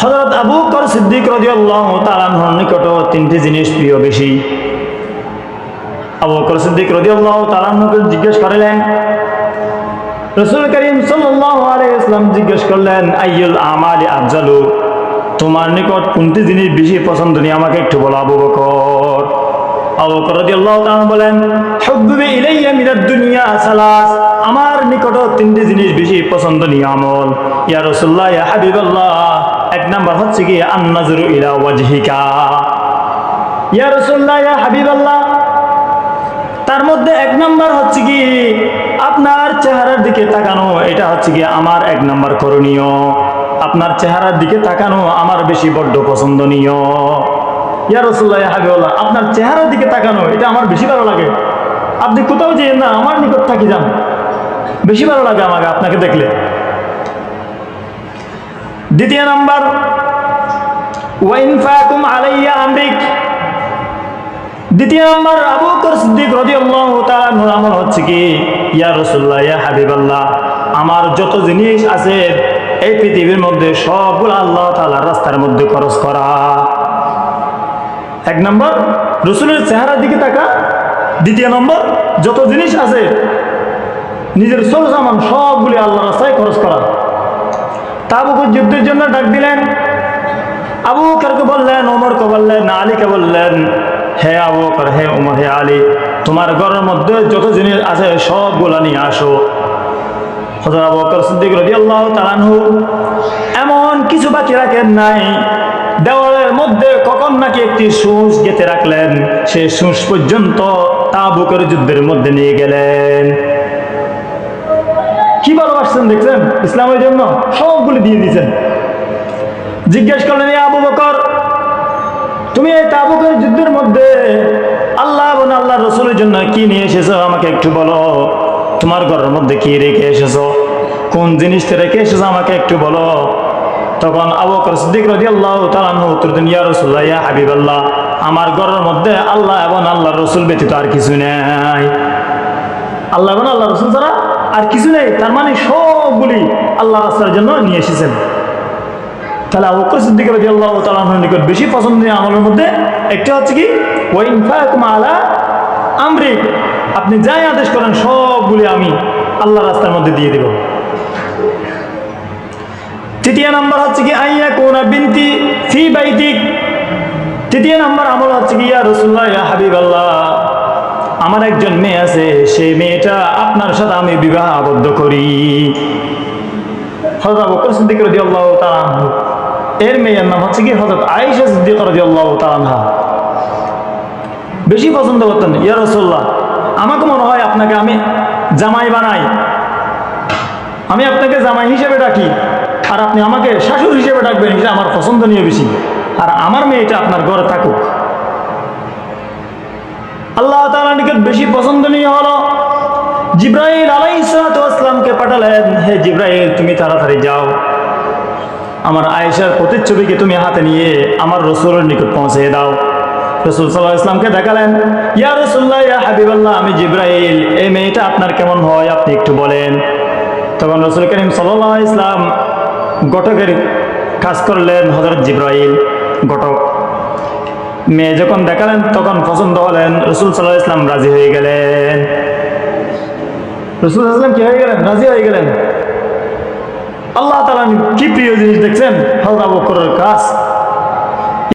হজরত আবু কর সিদ্দিক তালানহর নিকট তিনটি জিনিস প্রিয় বেশি। আবু বকর সিদ্দিক তালানহকে জিজ্ঞেস করলেন, রসুল করিম জিজ্ঞেস করলেন, আইয়ুল আমালি আফজালু? তোমার নিকট কোনটি জিনিস বেশি পছন্দনীয় আমাকে একটু বলো, আবু বকর। বলেন দুনিয়া আমার নিকট তিনটি জিনিস বেশি পছন্দনীয় আমল। ইয়া রাসূলুল্লাহ, ইয়া নাম্বার হচ্ছে কি আন নাজরু ইলা ওয়াজহিকা। ইয়া রাসূলুল্লাহ, ইয়া হাবিবাল্লাহ। তার মধ্যে এক নাম্বার হচ্ছে কি, আপনার চেহারার দিকে তাকানো, এটা হচ্ছে কি আমার এক নাম্বার করণীয়। আপনার চেহারার দিকে তাকানো আমার বেশি বড্ড পছন্দনীয়। ইয়া রসুল্লাহ হাবিউল্লাহ আপনার চেহারার দিকে তাকানো, এটা আমার বেশি ভালো লাগে। আপনি কোথাও যেয়ে না, আমার নিকট থাকি যান। বেশি ভালো লাগে আমাকে আপনাকে দেখলে। দ্বিতীয় নাম্বার আলাইয়া দ্বিতীয় হচ্ছে কি? ইয়া ইয়া আমার যত জিনিস আছে এই পৃথিবীর মধ্যে সবগুলো আল্লাহ রাস্তার মধ্যে খরচ করা। এক নম্বর, রসুলের চেহারার দিকে তাকা। দ্বিতীয় নম্বর, যত জিনিস আছে, নিজের সব সামান সবগুলি আল্লাহ রাস্তায় খরচ করা। তা আবু যুদ্ধের জন্য ডাক দিলেন। আবু বকরকে বললেন, ওমরকে বললেন, আলীকে বললেন, হে আবু বকর হে ওমর, হে আলী, তোমার ঘরের মধ্যে যত জিনিস আছে সবগুলো নিয়ে আসো। হজরত আবু বকর সিদ্দিক রাদিয়াল্লাহু তাআলা এমন কিছু বাকি রাখেন নাই। দেওয়ালের মধ্যে কখন নাকি একটি সুঁচ গেতে রাখলেন। সেই সুঁচ পর্যন্ত তাবুকের যুদ্ধের মধ্যে নিয়ে গেলেন। কি ভালোবাসছেন দেখছেন? ইসলামের জন্য সবগুলি দিয়ে দিয়েছেন। জিজ্ঞেস করলেন আবু বকর, তুমি এই তাবুকের যুদ্ধের মধ্যে আল্লাহ এবং আল্লাহ রসুলের জন্য কি নিয়ে এসেছ? আমাকে একটু বলো। তোমার ঘরের মধ্যে কি রেখে এসেছ? কোন জিনিসটা রেখে এসেছ? আমাকে একটু বলো। তখন আবু বকর সিদ্দিক রাদিয়াল্লাহু আল্লাহ আনহু উত্তর দিন ইয়া রাসূলুল্লাহ, ইয়া হাবিবাল্লাহ, আমার ঘরের মধ্যে আল্লাহ এবং আল্লাহ রসুল ব্যতীত আর কিছু নেই। আল্লাহ এবং আল্লাহ রসুল ছাড়া আর কিছু নেই, তার মানে সবগুলি আল্লাহ রাস্তার জন্য নিয়ে এসেছেন। তাহলে আবু সিদ্দিক রাদিয়াল্লাহু তাআলা আনহুর নিকট বেশি পছন্দনীয় আমলের মধ্যে একটা হচ্ছে কি, ওয়া ইনফাকুম আলা আমরি আপনি যাই আদেশ করেন, সবগুলি আমি আল্লাহ রাস্তার মধ্যে দিয়ে দেব। তৃতীয় নাম্বার হচ্ছে কি আইয়া কোনা বিনতি ফি বাইতিক তৃতীয় নাম্বার আমল হচ্ছে কি, ইয়া রাসূলুল্লাহ, ইয়া হাবিবাল্লাহ আমার একজন মেয়ে আছে, সেই মেয়েটা আপনার সাথে আমি বিবাহ আবদ্ধ করি। এর মেয়ের নাম হচ্ছে কি? হজরত আয়েশা সিদ্দিক বেশি পছন্দ করতেন, ইয়া আমাকে মনে হয় আপনাকে আমি জামাই বানাই। আমি আপনাকে জামাই হিসেবে ডাকি, আর আপনি আমাকে শাশুড় হিসেবে ডাকবেন, এটা আমার পছন্দনীয় বেশি আর আমার মেয়েটা আপনার ঘরে থাকুক। আল্লাহ তাআলার নিকট বেশি পছন্দনীয় হলো। জিব্রাইল আলাইসালামকে পাঠালেন, হে জিব্রাইল, তুমি তাড়াতাড়ি যাও। আমার আয়েশার প্রতিচ্ছবিকে তুমি হাতে নিয়ে আমার রসুলের নিকট পৌঁছে দাও। রসুল সাল্লাহ ইসলামকে দেখালেন, ইয়া রসুল্লাহ ইয়া হাবিবাল্লাহ, আমি জিব্রাইল, এই মেয়েটা আপনার কেমন হয়, আপনি একটু বলেন। তখন রসুল করিম সাল্লাহ ইসলাম গটকের কাজ করলেন হজরত জিব্রাইল। গটক মেয়ে যখন দেখালেন, তখন পছন্দ হলেন, রসুল সাল্লাহ ইসলাম রাজি হয়ে গেলেন। রসুল আসলাম কি হয়ে গেলেন? রাজি হয়ে গেলেন। আল্লাহ তালা কি প্রিয় জিনিস দেখছেন? হালদা বকরের কাজ।